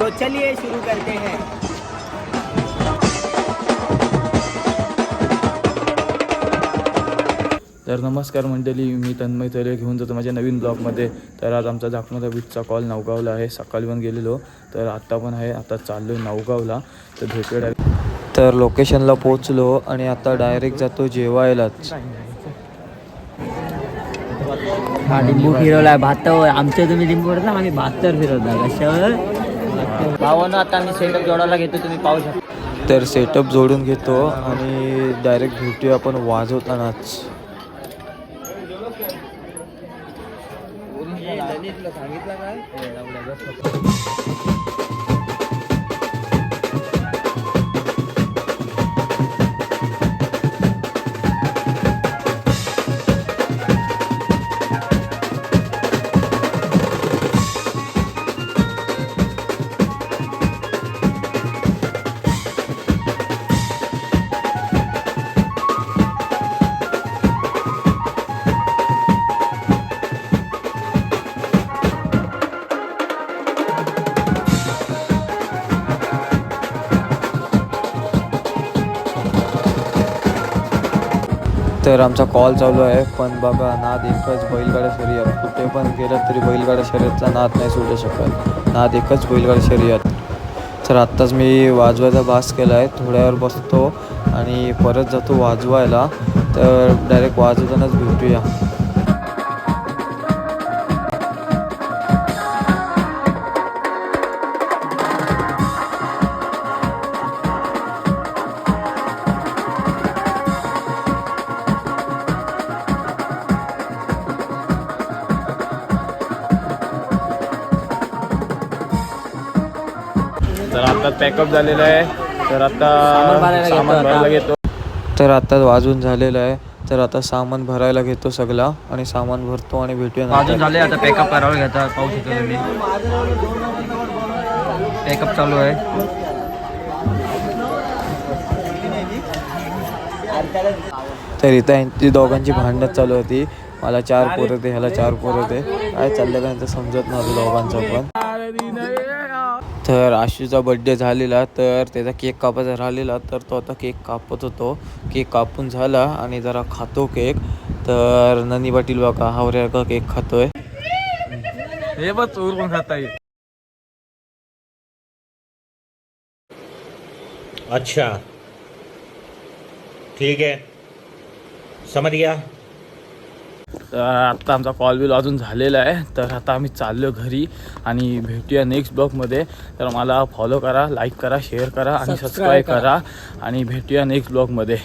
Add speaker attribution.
Speaker 1: तो चलिए शुरू करते हैं।
Speaker 2: तर नमस्कार मंडळी मी तन्मय तरे घेऊन जातो माझ्या नवीन ब्लॉगमध्ये. तर आज आमचा झाकणाचा बीचचा कॉल नवगावला आहे. सकाळी पण गेलेलो तर आत्ता पण आहे. आता चाललो आहे नवगावला तर direct. तर लोकेशनला पोचलो आणि आता डायरेक्ट जातो जेवायलाच.
Speaker 1: हा लिंबू फिरवलाय बहात्तर आमच्या तुम्ही लिंबू फिरवता आम्ही बहात्तर फिरवता कशावर? भावानं आता मी सेटअप जोडायला घेतो तुम्ही पाहू शकता.
Speaker 2: तर सेटअप जोडून घेतो आणि डायरेक्ट भेटूया आपण वाजवतानाच. तर आमचा कॉल चालू आहे. पण बाबा नाद एकच बैलगाडा शर्यत. कुठे पण गेलं तरी बैलगाडा शर्यतचा नाद नाही सुटू शकत. नाद एकच बैलगाडा शर्यत. तर आत्ताच मी वाजवायचा भास केला आहे थोड्यावर बसतो आणि परत जातो वाजवायला. तर डायरेक्ट वाजवतानाच भेटूया. आता पॅकअप झालेलं आहे. तर आता
Speaker 1: सामान भरायला घेतो
Speaker 2: तर आता वाजून झालेलं आहे. तर आता सामान भरायला घेतो सगळा आणि सामान भरतो आणि भेटूया
Speaker 1: वाजून. झाले आता पॅकअप करावं घेता. पाहू शकता तुम्ही. पॅकअप चालू आहे.
Speaker 2: तर इथं यांची दोघांची भांडणं चालू होती. मला चार पोरं ते ह्याला चार पोरं ते काय चाललं का समजत नव्हतं दोघांचं पण. तर आशूचा बड्डे झालेला तर त्याचा केक कापायचा राहिलेला तर तो आता केक कापत होतो. केक कापून झाला आणि जरा खातो केक तर ननी पाटील बघा हावऱ्या का केक खातोय? हे बघ चोर पण खाता येईल
Speaker 3: अच्छा. ठीक है समझ गया
Speaker 2: तर आत्ता आमचा कॉल बिल अजून झालेला आहे. तर आता आम्ही चाललो घरी आणि भेटूया नेक्स्ट ब्लॉगमध्ये तर मला फॉलो करा लाईक करा शेअर करा आणि सबस्क्राईब करा. आणि भेटूया नेक्स्ट ब्लॉगमध्ये